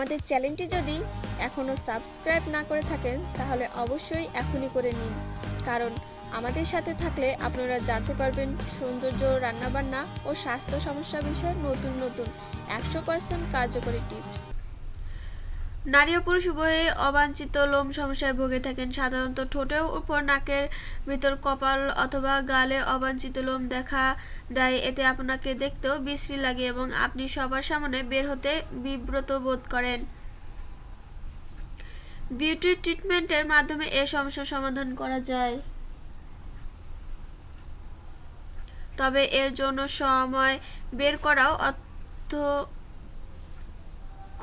আমাদের চ্যানেলটি যদি এখনও সাবস্ক্রাইব না করে থাকেন, তাহলে অবশ্যই এখনই করে নিন। কারণ আমাদের সাথে থাকলে আপনারা জানতে পারবেন সৌন্দর্য, রান্নাবান্না ও স্বাস্থ্য সমস্যা বিষয়ে নতুন নতুন একশো পার্সেন্ট কার্যকরী টিপস নারী ও পুরুষ উভয়ে অবাঞ্ছিত, লোম সমস্যায় ভুগে থাকেন। সাধারণত ঠোঁটের উপর নাকের ভিতর কপাল অথবা গালে অবাঞ্ছিত লোম দেখা দেয়। এতে আপনাকে দেখতেও বিশ্রী লাগে এবং আপনি সবার সামনে বের হতে বিব্রত বোধ করেন। বিউটি ট্রিটমেন্টের মাধ্যমে এ সমস্যার সমাধান করা যায়। তবে এর জন্য সময় বের করাও অর্থ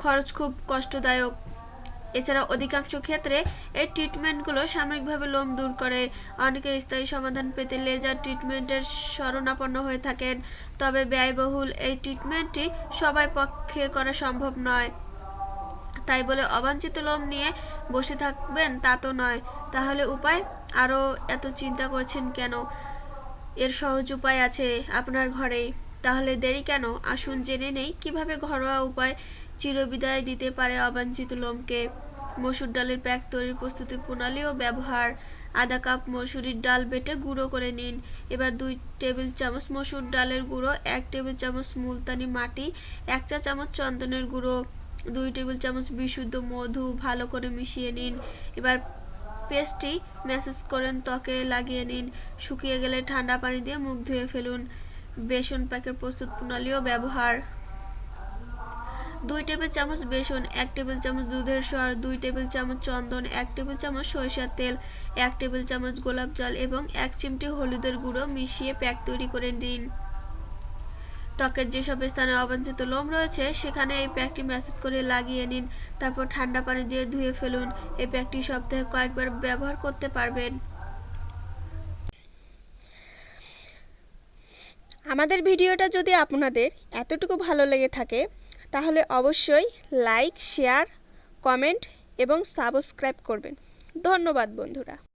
খরচ খুব কষ্টদায়ক। এছাড়া অধিকাংশ ক্ষেত্রে এই ট্রিটমেন্টগুলো সাময়িকভাবে লোম দূর করে। অনেকে স্থায়ী সমাধান পেতে লেজার ট্রিটমেন্টের শরণাপন্ন হয়ে থাকেন। তবে ব্যয়বহুল এই ট্রিটমেন্টটি সবাই পক্ষে করা সম্ভব নয়। তাই বলে অবাঞ্ছিত লোম নিয়ে বসে থাকবেন তা তো নয়। তাহলে উপায়? আরও এত চিন্তা করছেন কেন? এর সহজ উপায় আছে আপনার ঘরেই তাহলে দেরি কেন? আসুন জেনে নেই কীভাবে ঘরোয়া উপায় চিরবিদায় দিতে পারে অবাঞ্ছিত লোমকে। মসুর ডালের প্যাক তৈরির প্রস্তুতি প্রণালী ও ব্যবহার। আধা কাপ মসুরির ডাল বেটে গুঁড়ো করে নিন। এবার দুই টেবিল চামচ মসুর ডালের গুঁড়ো, এক টেবিল চামচ মুলতানি মাটি, এক চা চামচ চন্দনের গুঁড়ো, দুই টেবিল চামচ বিশুদ্ধ মধু ভালো করে মিশিয়ে নিন। এবার পেস্টটি ম্যাসেজ করেন ত্বকে লাগিয়ে নিন। শুকিয়ে গেলে ঠান্ডা পানি দিয়ে মুখ ধুয়ে ফেলুন। বেসন প্যাকের প্রস্তুত প্রণালীও ব্যবহার। দুই টেবিল চামচ বেসন, এক টেবিল চামচ দুধের সর, দুই টেবিল চামচ চন্দন, এক টেবিল চামচ সরিষার তেল, এক টেবিল চামচ গোলাপ জল এবং এক চিমটি হলুদের গুঁড়ো মিশিয়ে প্যাক তৈরি করে দিন। ত্বকের যেসব স্থানে অবাঞ্ছিত লোম রয়েছে, সেখানে এই প্যাকটি ম্যাসেজ করে লাগিয়ে নিন। তারপর ঠান্ডা পানি দিয়ে ধুয়ে ফেলুন। এই প্যাকটি সপ্তাহে কয়েকবার ব্যবহার করতে পারবেন। আমাদের ভিডিওটা যদি আপনাদের এতটুকু ভালো লেগে থাকে তাহলে অবশ্যই লাইক শেয়ার কমেন্ট এবং সাবস্ক্রাইব করবেন। ধন্যবাদ বন্ধুরা।